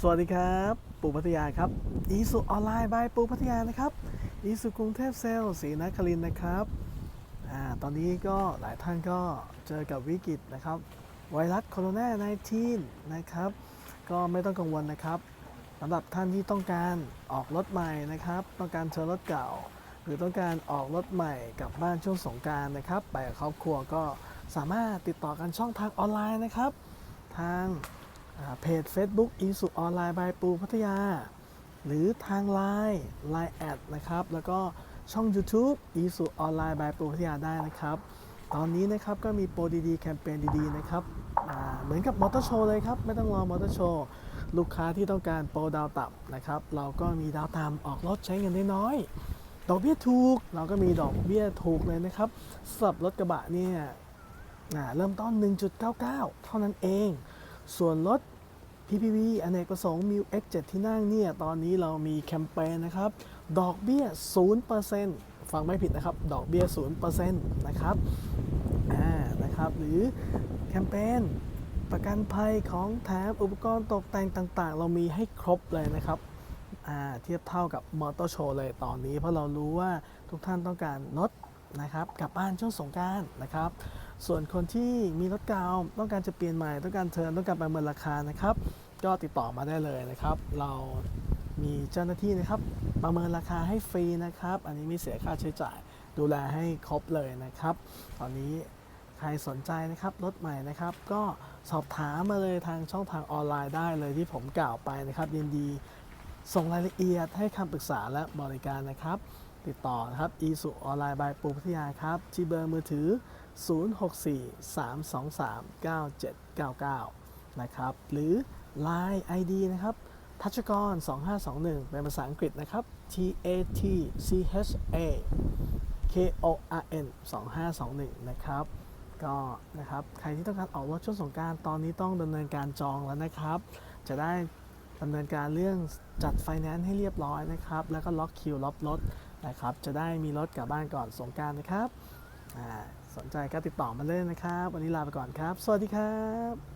สวัสดีครับ ปู่พัทยาครับอีสุออนไลน์บายปู่พัทยานะครับอีสุกรุงเทพเซลล์ศรีนครินนะครับอาตอนนี้ก็หลายท่านก็เจอกับวิกฤตนะครับ ไวรัสโคโรนา 19 นะครับ ก็ไม่ต้องกังวลนะครับสำหรับท่านที่ต้องการออกรถใหม่นะครับ ต้องการเชิญรถเก่า หรือต้องการออกรถใหม่กลับบ้านช่วงสงการนะครับ ไปกับครอบครัวก็สามารถติดต่อกันช่องทางออนไลน์นะครับ ทาง เพจ Facebook อีสุออนไลน์บายปูพัทยา หรือทาง Line Line แอดนะครับ แล้วก็ช่อง YouTube อีสุออนไลน์บายปูพัทยาได้นะครับ ตอนนี้นะครับก็มีโปรดีๆ แคมเปญดีๆ นะครับเหมือนกับมอเตอร์โชว์เลยครับ ไม่ต้องรอมอเตอร์โชว์ลูกค้าที่ต้องการโปรดาวต่ำนะครับ เราก็มีดาวต่ำออกรถใช้เงินน้อยๆดอกเบี้ยถูก เราก็มีดอกเบี้ยถูกเลยนะครับสำหรับรถกระบะเนี่ยเริ่มต้น 1.99 เท่านั้นเอง ส่วนรถ PPV อเนกประสงค์ m i X 7ที่นั่งเนี่ย ตอนนี้เรามีแคมเปญนะครับ ดอกเบี้ย 0%ฟังไม่ผิดนะครับ ดอกเบี้ย 0%นะครับ อ่า นะครับ หรือแคมเปญประกันภัยของแถมอุปกรณ์ตกแต่งต่าง ๆ เรามีให้ครบเลยนะครับอ่าเทียบเท่ากับมอเตอร์โชว์เลยตอนนี้ เพราะเรารู้ว่าทุกท่านต้องการรถนะครับกลับบ้านช่วงสงกรารนะครับ ส่วนคนที่มีรถเก่าต้องการจะเปลี่ยนใหม่ต้องการเทิร์นต้องการประเมินราคานะครับ ก็ติดต่อมาได้เลยนะครับ เรามีเจ้าหน้าที่นะครับ ประเมินราคาให้ฟรีนะครับ อันนี้ไม่เสียค่าใช้จ่าย ดูแลให้ครบเลยนะครับ ตอนนี้ใครสนใจนะครับรถใหม่นะครับ ก็สอบถามมาเลยทางช่องทางออนไลน์ได้เลยที่ผมกล่าวไปนะครับยินดีส่งรายละเอียดให้คำปรึกษาและบริการนะครับ ติดต่อนะครับอีสุออนไลน์บายปูพัทยาครับ ที่เบอร์มือถือ 0643239799 นะครับ หรือ Line ID นะครับทัชกร 2521 เป็นภาษาอังกฤษนะครับ T A T C H A K O R N 2521 นะครับ ก็นะครับ ใครที่ต้องการออกรถช่วงสงการตอนนี้ต้องดำเนินการจองแล้วนะครับ จะได้ดำเนินการเรื่องจัดไฟแนนซ์ให้เรียบร้อยนะครับ แล้วก็ล็อกคิวล็อกรถนะครับ จะได้มีรถกลับบ้านก่อนสงการนะครับ อ่า สนใจก็ติดต่อมาเลยนะครับ วันนี้ลาไปก่อนครับ สวัสดีครับ